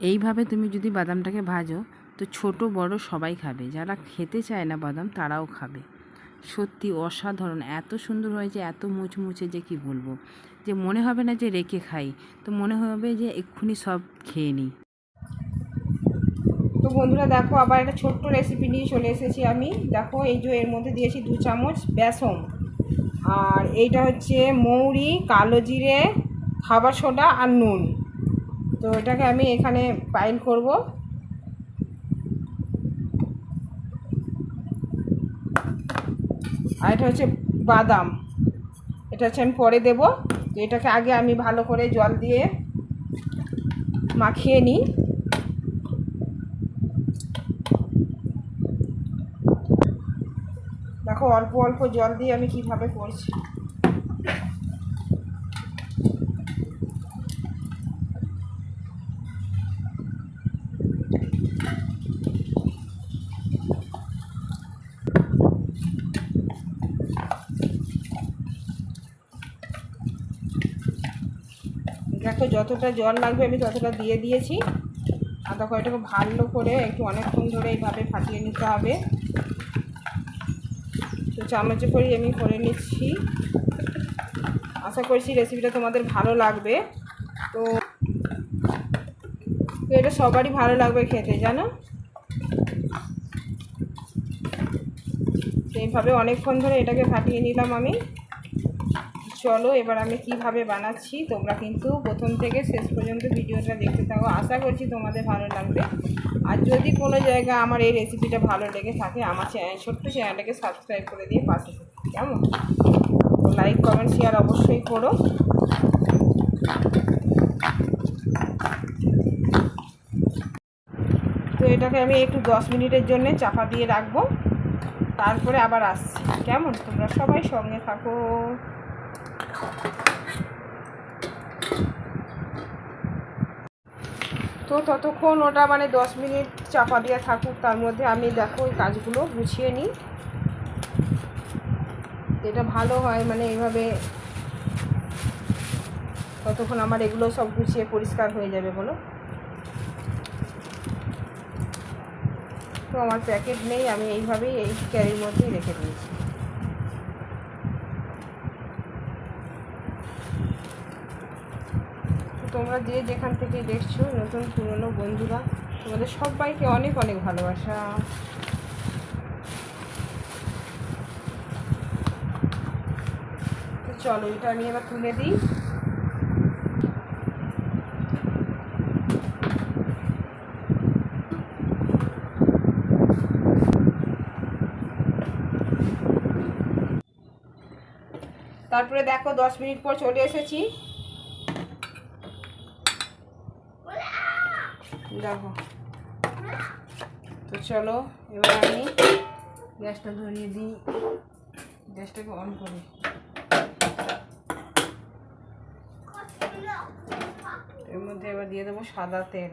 এইভাবে তুমি যদি বাদামটাকে ভাজো, তো ছোট, বড় সবাই খাবে। যারা খেতে চায় না বাদাম, তারাও খাবে। সত্যি অসাধারণ। এত সুন্দর হয়েছে এত মুচমুচে যে কি বলব? যে মনে হবে না যে রেখে খাই। তো মনে হবে যে এক্ষুনি সব খেয়ে নিই। তো বন্ধুরা, দেখো, আবার একটা ছোট্ট রেসিপি নিয়ে চলে এসেছি আমি। দেখো, এই যে এর মধ্যে দিয়েছি দু চামচ বেসন। আর এইটা হচ্ছে মৌরি, কালো জিরে খাবার সোডা আর নুন। তো এটাকে আমি এখানে পাইল করব। আর এটা হচ্ছে বাদাম। এটা হচ্ছে আমি পরে দেবো। তো এটাকে আগে আমি ভালো করে জল দিয়ে মাখিয়ে নিই। দেখো অল্প অল্প জল দিয়ে আমি কীভাবে করছি। দেখো যতটা জল লাগবে আমি ততটা দিয়ে দিয়েছি। আর দেখো এটাকে ভালো করে একটু অনেকক্ষণ ধরে এইভাবে ফাটিয়ে নিতে হবে। তো চামচে করে আমি করে নিচ্ছি। আশা করছি রেসিপিটা তোমাদের ভালো লাগবে। তো তো এটা সবারই ভালো লাগবে খেতে, জানো? এইভাবে অনেকক্ষণ ধরে এটাকে ফাটিয়ে নিলাম আমি। চলো, এবার আমি কীভাবে বানাচ্ছি, তোমরা কিন্তু প্রথম থেকে শেষ পর্যন্ত ভিডিওটা দেখতে থাকো। আশা করছি তোমাদের ভালো লাগবে। আর যদি কোনো জায়গায় আমার এই রেসিপিটা ভালো লেগে থাকে, আমার চ্যানেল, ছোট্ট চ্যানেলটাকে সাবস্ক্রাইব করে দিয়ে পাশে কেমন? লাইক কমেন্ট শেয়ার অবশ্যই করো। তো এটাকে আমি একটু দশ মিনিটের জন্য চাপা দিয়ে রাখব। তারপরে আবার আসছি। কেমন? তোমরা সবাই সঙ্গে থাকো। তো ততক্ষণ ওটা মানে দশ মিনিট চাপা দিয়ে থাকুক, তার মধ্যে আমি দেখো ওই কাজগুলো গুছিয়ে নিই। এটা ভালো হয় মানে এইভাবে ততক্ষণ আমার এগুলো সব গুছিয়ে পরিষ্কার হয়ে যাবে বলো। তো আমার প্যাকেট নেই, আমি এইভাবেই এই ক্যারির মধ্যেই রেখে দিয়েছি। তোমরা যে যেখান থেকে দেখছ, নতুন পুরনো বন্ধুরা, তোমাদের সবাইকে অনেক অনেক ভালোবাসা। চলো, এটা আমি এবার তুলে দিই। তারপরে দেখো, দশ মিনিট পর চলে এসেছি। দেখো। তো চলো, এবার আমি গ্যাসটা ধরিয়ে দিই। গ্যাসটাকে অন করি। এর মধ্যে এবার দিয়ে দেবো সাদা তেল।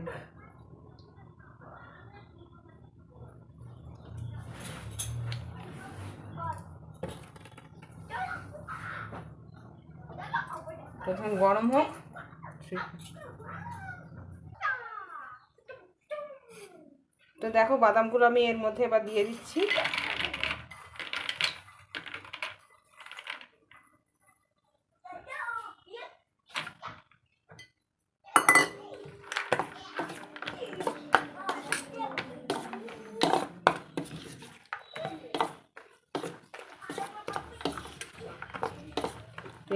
প্রথম গরম হোক তো দেখো বাদামগুলো আমি এর মধ্যে এবার দিয়ে দিচ্ছি।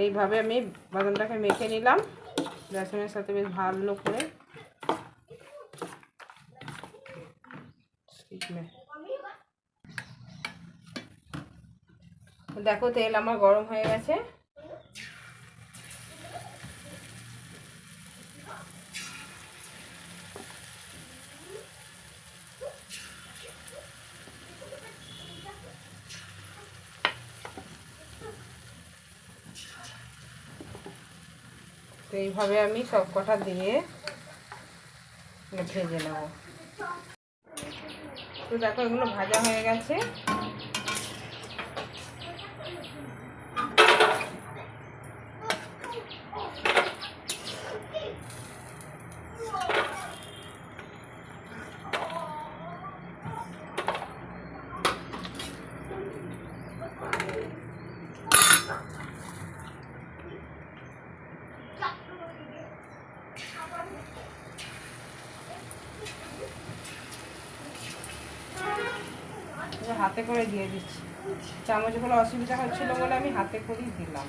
এইভাবে আমি বাদামটাকে মেখে নিলাম। বেসনের সাথে বেশ ভালো করে দেখো তেল আমার গরম হয়ে গেছে। এইভাবে আমি সব কটা দিয়ে ভেজে নেব। তো দেখো এগুলো ভাজা হয়ে গেছে। হাতে করে দিয়ে দিচ্ছি। চামচগুলো অসুবিধা হচ্ছিল বলে আমি হাতে করেই দিলাম।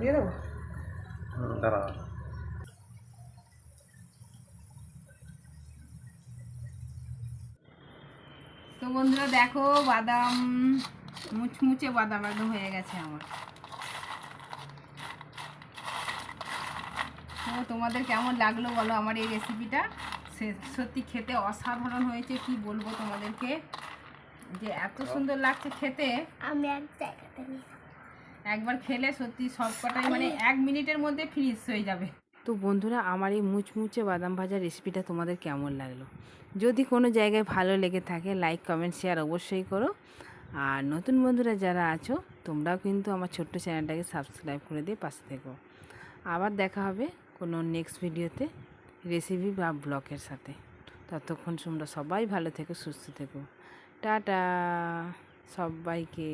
দিয়ে দেবো। দাঁড়া। তো বন্ধুরা দেখো বাদাম মুচমুচে বাদাম একদম হয়ে গেছে আমার। তো তোমাদের কেমন লাগল বলো আমার এই রেসিপিটা সে- সত্যি খেতে অসাধারণ হয়েছে কি বলব তোমাদেরকে? যে এত সুন্দর লাগছে খেতে। আমি এক জায়গাতে একবার খেলে সত্যি সব কটাই মানে এক মিনিটের মধ্যে ফ্রিজ হয়ে যাবে। তো বন্ধুরা আমার এই মুচমুচে বাদাম ভাজার রেসিপিটা তোমাদের কেমন লাগল? যদি কোনো জায়গায় ভালো লেগে থাকে লাইক কমেন্ট শেয়ার অবশ্যই করো। আর নতুন বন্ধুরা যারা আছো তোমরাও কিন্তু আমার ছোট্ট চ্যানেলটাকে সাবস্ক্রাইব করে দিয়ে পাশে থেকো। আবার দেখা হবে কোনো নেক্সট ভিডিওতে রেসিপি বা ব্লগের সাথে। ততক্ষণ তোমরা সবাই ভালো থেকো, সুস্থ থেকো। টাটা! সবাইকে।